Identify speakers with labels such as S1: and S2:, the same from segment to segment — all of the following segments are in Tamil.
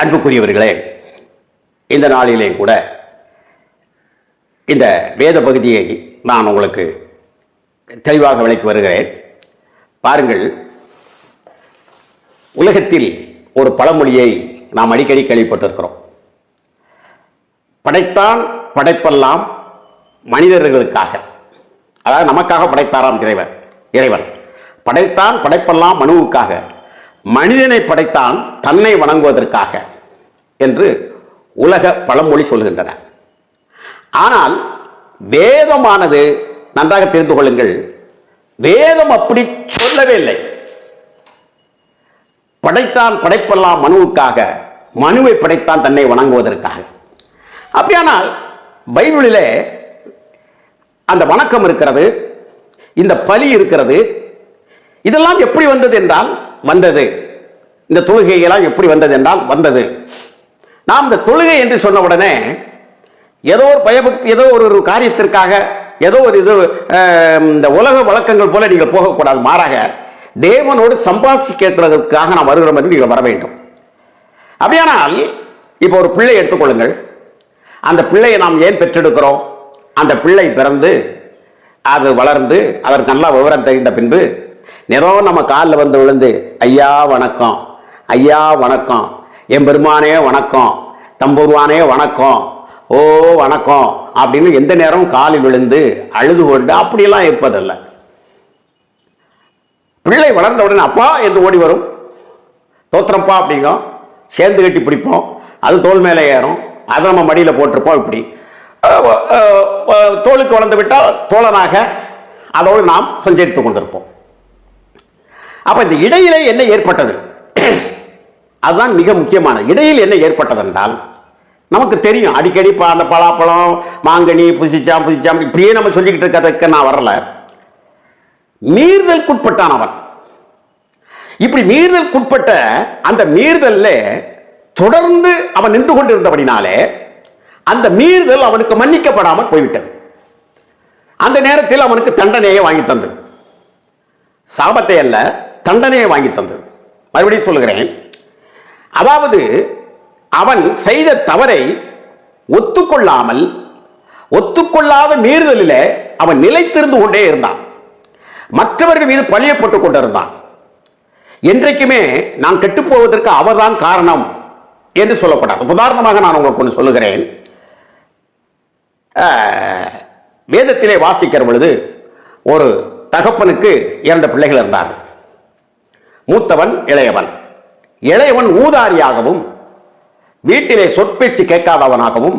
S1: அன்புக்குரியவர்களே இந்த நாளிலே கூட இந்த வேத பகுதியை நான் உங்களுக்கு தெளிவாக விளக்கி வருகிறேன். பாருங்கள் உலகத்தில் ஒரு பழமொழியை நாம் அடிக்கடி கேள்விப்பட்டிருக்கிறோம். படைத்தான் படைப்பெல்லாம் மனிதர்களுக்காக அதாவது நமக்காக படைத்தாராம் இறைவன் இறைவன். படைத்தான் படைப்பெல்லாம் மனுவுக்காக மனிதனை படைத்தான் தன்னை வணங்குவதற்காக. என்று உலக பழமொழி சொல்கின்றன ஆனால் வேதமானது நன்றாக தெரிந்து கொள்ளுங்கள். வேதம் அப்படி சொல்லவே இல்லை. படைத்தான் படைப்பெல்லாம் மனுவுக்காக மனுவை படைத்தான் தன்னை வணங்குவதற்காக. அப்படியானால் பைபிளிலே அந்த வணக்கம் இருக்கிறது இந்த பலி இருக்கிறது இதெல்லாம் எப்படி வந்தது என்றால் வந்தது. இந்த தொழுகையெல்லாம் எப்படி வந்தது என்றால் வந்தது. நாம் இந்த தொழுகை என்று சொன்ன உடனே ஏதோ ஒரு பயபக்தி ஏதோ ஒரு ஒரு காரியத்திற்காக ஏதோ ஒரு இது இந்த உலக வழக்கங்கள் போல நீங்கள் போகக்கூடாது மாறாக தேவனோடு சம்பாசிக்கிறதுக்காக நாம் வருகிறோம் என்று நீங்கள் வர வேண்டும். அப்படியானால் இப்போ ஒரு பிள்ளை எடுத்துக்கொள்ளுங்கள். அந்த பிள்ளையை நாம் ஏன் பெற்றெடுக்கிறோம்? அந்த பிள்ளை பிறந்து அது வளர்ந்து அதற்கு நல்லா விவரம் தெரிந்த பின்பு நிறம் நம்ம காலில் வந்து விழுந்து ஐயா வணக்கம். ஐயா வணக்கம். என் பெருமானே வணக்கம் தம்பூர்வானே வணக்கம் ஓ வணக்கம் அப்படின்னு எந்த நேரமும் காலில் விழுந்து அழுது கொண்டு அப்படியெல்லாம் இருப்பதில்லை. பிள்ளை வளர்ந்த உடனே அப்பா என்று ஓடி வரும். தோத்திரப்பா அப்படிங்கும் சேர்ந்து கட்டி பிடிப்போம். அது தோல் மேலே ஏறும். அதை நம்ம மடியில் போட்டிருப்போம் இப்படி. தோலுக்கு வளர்ந்து விட்டால் தோழனாக அதோடு நாம் சஞ்சரித்து கொண்டிருப்போம். அப்போ இந்த இடையிலே என்ன ஏற்பட்டது? அதுதான் மிக முக்கியமானது. இடையில் என்ன ஏற்பட்டதென்றால் நமக்கு தெரியும் அடிக்கடி இப்போ அந்த பலாப்பழம் மாங்கனி புசிச்சாம் புசிச்சாம் இப்படியே நம்ம சொல்லிக்கிட்டு இருக்கிறதுக்கு நான் வரல. மீறுதலுக்குட்பட்டான் அவன். இப்படி மீறுதலுக்குட்பட்ட அந்த மீறுதல்ல தொடர்ந்து அவன் நின்று கொண்டிருந்தபடினாலே அந்த மீறுதல் அவனுக்கு மன்னிக்கப்படாமல் போய்விட்டது. அந்த நேரத்தில் அவனுக்கு தண்டனையை வாங்கி தந்தது. சாபத்தை அல்ல தண்டனையை வாங்கி தந்தது. மறுபடியும் சொல்லுகிறேன். அதாவது அவன் செய்த தவறை ஒத்துக்கொள்ளாமல் ஒத்துக்கொள்ளாத மீறுதலில் அவன் நிலைத்திருந்து கொண்டே இருந்தான். மற்றவர்கள் மீது பழியப்பட்டுக் கொண்டிருந்தான். என்றைக்குமே நான் கெட்டுப்போவதற்கு அவர்தான் காரணம் என்று சொல்லப்படாது. உதாரணமாக நான் உங்களுக்கு ஒன்று சொல்லுகிறேன். வேதத்திலே வாசிக்கிற பொழுது ஒரு தகப்பனுக்கு இரண்டு பிள்ளைகள் இருந்தார்கள். மூத்தவன் இளையவன். இளையவன் ஊதாரியாகவும் வீட்டிலே சொற்பேச்சு கேட்காதவனாகவும்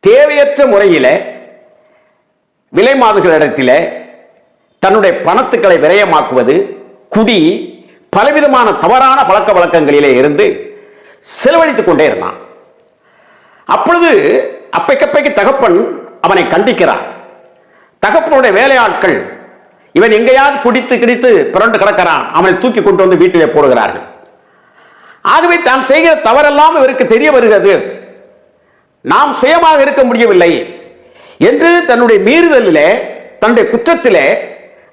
S1: தேவையற்ற முறையில விலை மாதுகளிடத்திலே தன்னுடைய பணத்துக்களை விரயமாக்குவது குடி பலவிதமான தவறான பழக்க வழக்கங்களிலே இருந்து செலவழித்துக் கொண்டே இருந்தான். அப்பொழுது அப்பைக்கப்பைக்கு தகப்பன் அவனை கண்டிக்கிறான் தகப்பனுடைய வேலையாட்கள் இவன் எங்கேயாவது குடித்து கிடித்து பிறண்டு கிடக்கிறான் அவனை தூக்கி கொண்டு வந்து வீட்டிலே போடுகிறார்கள். ஆகவே தான் செய்கிற தவறெல்லாம் இவருக்கு தெரிய வருகிறது. நாம் சுயமாக இருக்க முடியவில்லை என்று தன்னுடைய மீறுதலிலே தன்னுடைய குற்றத்திலே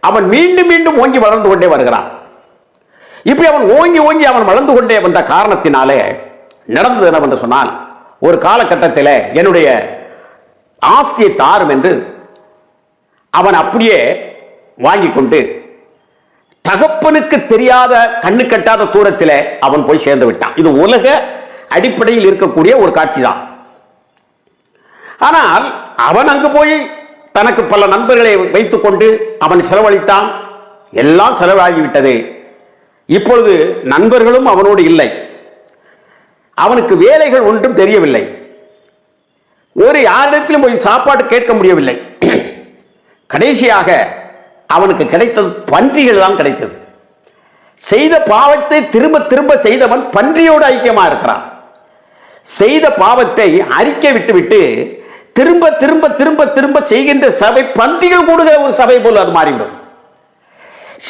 S1: அவன் மீண்டும் மீண்டும் ஓங்கி வளர்ந்து கொண்டே வருகிறான். இப்படி அவன் ஓங்கி ஓங்கி அவன் வளர்ந்து கொண்டே வந்த காரணத்தினாலே நடந்தது என்னவென்று சொன்னால் ஒரு காலகட்டத்தில் என்னுடைய ஆஸ்தியை தாரும் என்று அவன் அப்படியே வாங்கி கொண்டு தகப்பனுக்கு தெரியாத கண்ணு கட்டாத தூரத்தில் அவன் போய் சேர்ந்து விட்டான். இது உலக அடிப்படையில் இருக்கக்கூடிய ஒரு காட்சி தான் ஆனால் அவன் அங்கு போய் தனக்கு பல நண்பர்களை வைத்துக்கொண்டு அவன் செலவழித்தான். எல்லாம் செலவாகிவிட்டது. இப்பொழுது நண்பர்களும் அவனோடு இல்லை. அவனுக்கு வேலைகள் ஒன்றும் தெரியவில்லை. ஒரு யாரிடத்திலும் போய் சாப்பாடு கேட்க முடியவில்லை. கடைசியாக அவனுக்கு கிடைத்தது பன்றிகள் தான் கிடைத்தது. செய்த பாவத்தை திரும்ப திரும்ப செய்தவன் பன்றியோடு ஐக்கியமாக இருக்கிறான். செய்த பாவத்தை அறிக்கை விட்டுவிட்டு திரும்ப திரும்ப திரும்ப திரும்ப செய்கின்ற சபை பன்றிகள் கூடுகிற ஒரு சபை போல் அது மாறிவிடும்.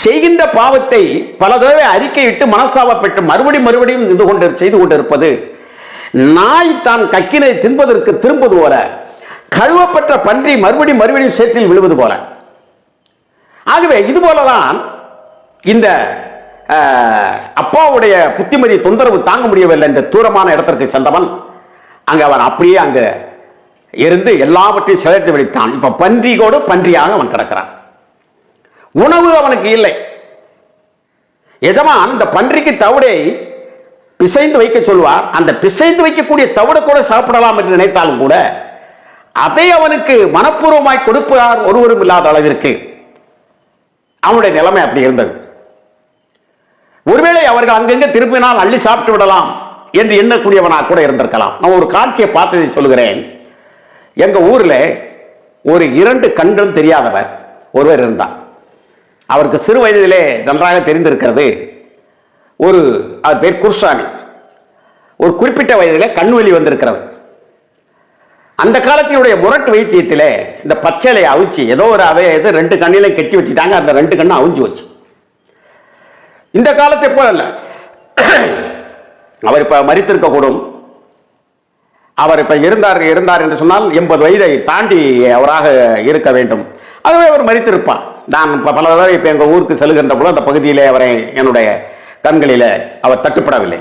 S1: செய்கின்ற பாவத்தை பல தடவை அறிக்கையிட்டு மனசாபப்பட்டு மறுபடியும் மறுபடியும் இது கொண்டு செய்து கொண்டிருப்பது நாய் தான் கக்கினை தின்பதற்கு திரும்புவது போல கழுவப்பட்ட பன்றி மறுபடியும் மறுபடியும் சேற்றில் விழுவது போல. ஆகவே இது போலதான் இந்த அப்பாவுடைய புத்திமதி தொந்தரவு தாங்க முடியவில்லை என்ற தூரமான இடத்திற்கு சென்றவன் அங்கே அவன் அப்படியே அங்கு இருந்து எல்லாவற்றையும் சிதைத்து விடுத்தான் இப்ப பன்றிகோடு பன்றியாக அவன் கிடக்கிறான். உணவு அவனுக்கு இல்லை. எஜமான் இந்த பன்றிக்கு தவிடை பிசைந்து வைக்க சொல்வார் அந்த பிசைந்து வைக்கக்கூடிய தவிட கூட சாப்பிடலாம் என்று நினைத்தாலும் கூட அதை அவனுக்கு மனப்பூர்வமாய் கொடுப்பார் ஒருவரும் இல்லாத அளவிற்கு அவனுடைய நிலைமை அப்படி இருந்தது. ஒருவேளை அவர்கள் அங்கங்கே திரும்பினால் அள்ளி சாப்பிட்டு விடலாம் என்று எண்ணக்கூடியவனாக கூட இருந்திருக்கலாம். நான் ஒரு காட்சியை பார்த்ததை சொல்கிறேன் எங்கள் ஊரில் ஒரு இரண்டு கண்களும் தெரியாதவர் ஒருவர் இருந்தார். அவருக்கு சிறு வயதிலே நன்றாக தெரிந்திருக்கிறது. ஒரு அவர் பேர் குர்சாமி ஒரு குறிப்பிட்ட வயதிலே கண்வெளி வந்திருக்கிறது. அந்த காலத்தினுடைய முரட்டு வைத்தியத்திலே இந்த பச்சைலையை அவிச்சு ஏதோ ஒரு அவை இது ரெண்டு கண்ணிலையும் கட்டி வச்சுட்டாங்க அந்த ரெண்டு கண்ணும் அவிஞ்சு வச்சு இந்த காலத்தை போல அல்ல அவர் இப்போ மறித்திருக்கக்கூடும். அவர் இப்போ இருந்தார் இருந்தார் என்று சொன்னால் எண்பது வயதை தாண்டி அவராக இருக்க வேண்டும். அதுவே அவர் மறித்திருப்பார். நான் இப்போ பல தடவை இப்போ எங்கள் ஊருக்கு செல்கின்ற போது அந்த பகுதியிலே அவரை என்னுடைய கண்களில் அவர் தட்டுப்படவில்லை.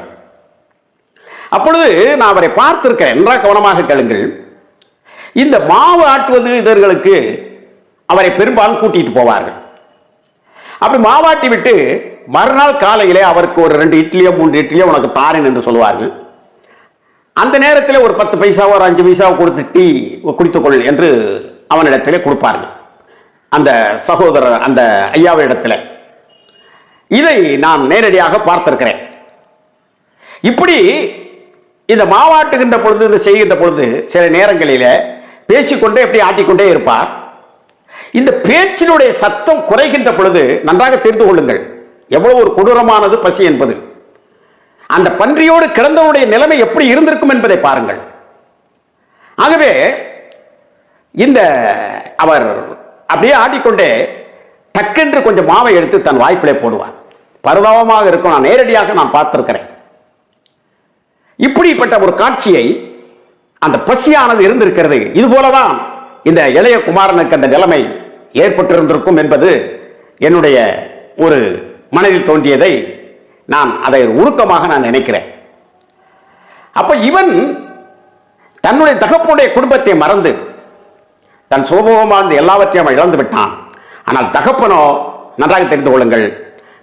S1: அப்பொழுது நான் அவரை பார்த்திருக்கிறேன். என்றா கவனமாக கேளுங்கள். இந்த மாவு ஆட்டுவது இதர்களுக்கு அவரை பெரும்பாலும் கூட்டிட்டு போவார்கள். அப்படி மாவாட்டி விட்டு மறுநாள் காலையிலே அவருக்கு ஒரு ரெண்டு இட்லியோ மூன்று இட்லியோ உனக்கு தாரேன் என்று சொல்லுவார்கள். அந்த நேரத்தில் ஒரு பத்து பைசாவோ ஒரு அஞ்சு பைசாவோ கொடுத்து டீ குடித்துக்கொள் என்று அவனிடத்திலே கொடுப்பார்கள். அந்த சகோதரர் அந்த ஐயாவிடத்தில் இதை நான் நேரடியாக பார்த்திருக்கிறேன். இப்படி இந்த மாவாட்டுகின்ற பொழுது இந்த செய்கின்ற பொழுது சில நேரங்களில் பேசிக்கொண்டே எப்படி ஆட்டிக்கொண்டே இருப்பார். இந்த பேச்சினுடைய சத்தம் குறைகின்ற பொழுது நன்றாக தெரிந்து கொள்ளுங்கள். எவ்வளவு ஒரு கொடூரமானது பசி என்பது. அந்த பன்றியோடு கிடந்தவனுடைய நிலைமை எப்படி இருந்திருக்கும் என்பதை பாருங்கள். ஆகவே இந்த அவர் அப்படியே ஆடிக்கொண்டே டக்கென்று கொஞ்சம் மாவை எடுத்து தன் வாய்ப்பிலே போடுவார். பரிதாபமாக இருக்கும். நான் நேரடியாக நான் பார்த்திருக்கிறேன். இப்படிப்பட்ட ஒரு காட்சியை அந்த பசியானது இருந்திருக்கிறது. இது போலதான் இந்த இளைய குமாரனுக்கு அந்த நிலைமை ஏற்பட்டிருந்திருக்கும் என்பது என்னுடைய ஒரு மனதில் தோன்றியதை நான் அதை உருக்கமாக நான் நினைக்கிறேன். அப்ப இவன் தன்னுடைய தகப்பனுடைய குடும்பத்தை மறந்து தன் சோபகமாக எல்லாவற்றையும் அவன் இழந்து விட்டான். ஆனால் தகப்பனோ நன்றாக தெரிந்து கொள்ளுங்கள்.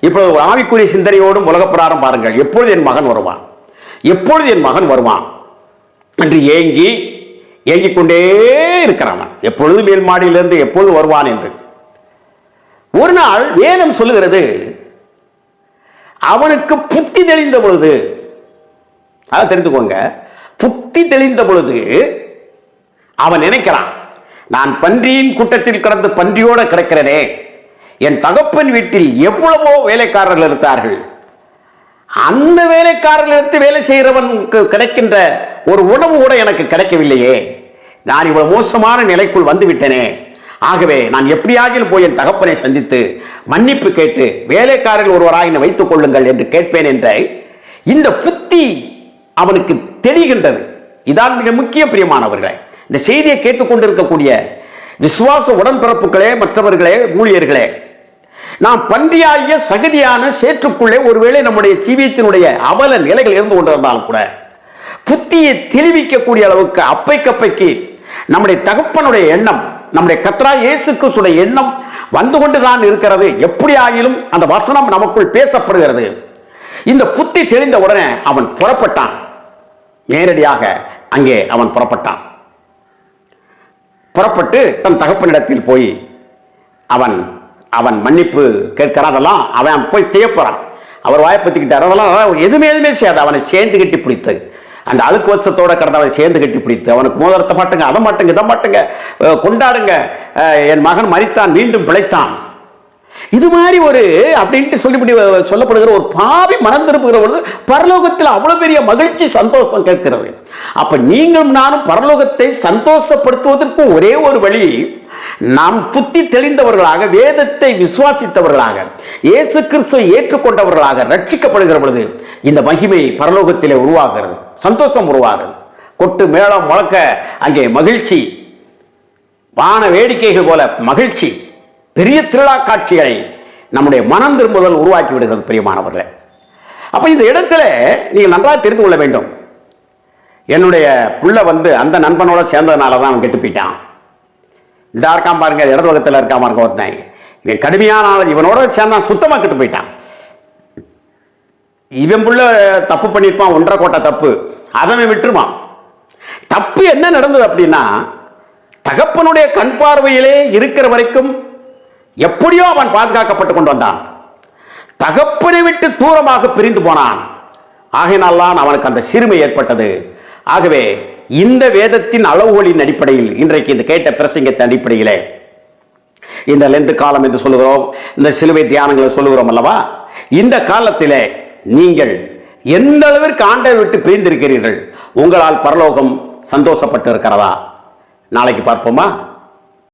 S1: இப்பொழுது ஒரு ஆவிக்குரிய சிந்தனையோடும் உலகப்பிராரம் பாருங்கள். எப்பொழுது என் மகன் வருவான்? எப்பொழுது என் மகன் வருவான்? என்று ஏங்கி ஏங்கிக் கொண்டே இருக்கிறான் எப்பொழுது மேல் மாடியிலிருந்து எப்பொழுது வருவான் என்று. ஒரு நாள் வேதம் சொல்லுகிறது அவனுக்கு புத்தி தெளிந்த பொழுது அதை தெரிந்துக்கோங்க புத்தி தெளிந்த பொழுது அவன் நினைக்கிறான் நான் பன்றியின் கூட்டத்தில் கடந்து பன்றியோட கிடக்கிறனே. என் தகப்பன் வீட்டில் எவ்வளவோ வேலைக்காரர்கள் இருக்கிறார்கள் அந்த வேலைக்காரர்களிடத்து வேலை செய்கிறவனுக்கு கிடைக்கின்ற ஒரு உணவு கூட எனக்கு கிடைக்கவில்லையே. நான் இவ்வளவு மோசமான நிலைக்குள் வந்துவிட்டேனே. ஆகவே நான் எப்படியாகிலும் போய் என் தகப்பனை சந்தித்து மன்னிப்பு கேட்டு வேலைக்காரர்கள் ஒருவராக என்னை வைத்துக் கொள்ளுங்கள் என்று கேட்பேன் என்ற இந்த புத்தி அவனுக்கு தெரிகின்றது. இதான் மிக முக்கிய பிரியமானவர்களே. இந்த செய்தியை கேட்டுக்கொண்டிருக்கக்கூடிய விசுவாச உடன்பிறப்புகளே மற்றவர்களே ஊழியர்களே நாம் பன்றியாகிய சகதியான சேற்றுக்குள்ளே ஒருவேளை நம்முடைய ஜீவியத்தினுடைய அவல நிலைகள் இருந்து கொண்டிருந்தாலும் கூட புத்தியை தெளிவிக்கக்கூடிய அளவுக்கு அப்பைக்கப்பைக்கு நம்முடைய தகப்பனுடைய எண்ணம் நம்முடைய கத்ரா இயேசு கிறிஸ்துடைய எண்ணம் வந்து கொண்டுதான் இருக்கிறது. எப்படி ஆகிலும் அந்த வசனம் நமக்குள் பேசப்படுகிறது. இந்த புத்தி தெரிந்த உடனே அவன் புறப்பட்டான். நேரடியாக அங்கே அவன் புறப்பட்டான். புறப்பட்டு தன் தகப்பனிடத்தில் போய் அவன் அவன் மன்னிப்பு கேட்கிறான். அதெல்லாம் அவன் போய் செய்ய போறான். அவர் வாய்ப்பத்திக்கிட்டார் அதெல்லாம் எதுவுமே எதுவுமே செய்யாது. அவனை சேர்ந்து கட்டி பிடித்து அந்த அழுக்கு வச்சத்தோட கடந்த அவனை சேர்ந்து கட்டி பிடித்து அவனுக்கு மோதிரத்தை மாட்டுங்க அதை மாட்டுங்க இதை மாட்டுங்க கொண்டாடுங்க. என் மகன் மறித்தான் மீண்டும் பிழைத்தான். இது மாதிரி ஒரு அப்படின்ட்டு சொல்லிப்படி சொல்லப்படுகிற ஒரு பாவி மனம் திருப்புகிற பொழுது பரலோகத்தில் அவ்வளவு பெரிய மகிழ்ச்சி சந்தோஷம் கேட்கிறது. அப்ப நீங்களும் நானும் பரலோகத்தை சந்தோஷப்படுத்துவதற்கு ஒரே ஒரு வழி நாம் புத்தி தெளிந்தவர்களாக வேதத்தை விசுவாசித்தவர்களாக இயேசு கிறிஸ்துவை ஏற்றுக்கொண்டவர்களாக ரட்சிக்கப்படுகிற பொழுது இந்த மகிமை பரலோகத்திலே உருவாகிறது. சந்தோஷம் உருவாகும் கொட்டு மேளம் முழக்க அங்கே மகிழ்ச்சி. வான வேடிக்கைகள் போல மகிழ்ச்சி. பெரிய திருவிழா காட்சிகளை நம்முடைய மனம் திரும்புதல் உருவாக்கி விடுகிறது பிரியமானவர்களே. அப்போ இந்த இடத்துல நீங்கள் நன்றாக தெரிந்து கொள்ள வேண்டும். என்னுடைய புள்ள வந்து அந்த நண்பனோட சேர்ந்ததுனால தான் அவன் கெட்டு போயிட்டான் இதாக இருக்கான் பாருங்க இடது பக்கத்தில் இருக்கான் பாருங்க ஒருத்தன். இவன் கடுமையான ஆள் இவனோட சேர்ந்தான் சுத்தமாக கெட்டு போயிட்டான் இவன் புள்ள தப்பு பண்ணியிருப்பான் ஒன்றரை கோட்டை தப்பு. அதனை விட்டுருவான் தப்பு என்ன நடந்தது அப்படின்னா தகப்பனுடைய கண் பார்வையிலே இருக்கிற வரைக்கும் எப்படியோ அவன் பாதுகாக்கப்பட்டு கொண்டு வந்தான். தகப்பனை விட்டு தூரமாக பிரிந்து போனான். ஆகையினால்தான் அவனுக்கு அந்த சிறுமை ஏற்பட்டது. ஆகவே இந்த வேதத்தின் அளவுகளின் அடிப்படையில் இன்றைக்கு இந்த கேட்ட பிரசங்கத்தின் அடிப்படையிலே இந்த லெந்து காலம் என்று சொல்லுகிறோம் இந்த சிலுவை தியானங்களை சொல்லுகிறோம் அல்லவா? இந்த காலத்திலே நீங்கள் எந்த அளவிற்கு ஆண்டை விட்டு பிரிந்திருக்கிறீர்கள்? உங்களால் பரலோகம் சந்தோஷப்பட்டு இருக்கிறதா நாளைக்கு பார்ப்போமா?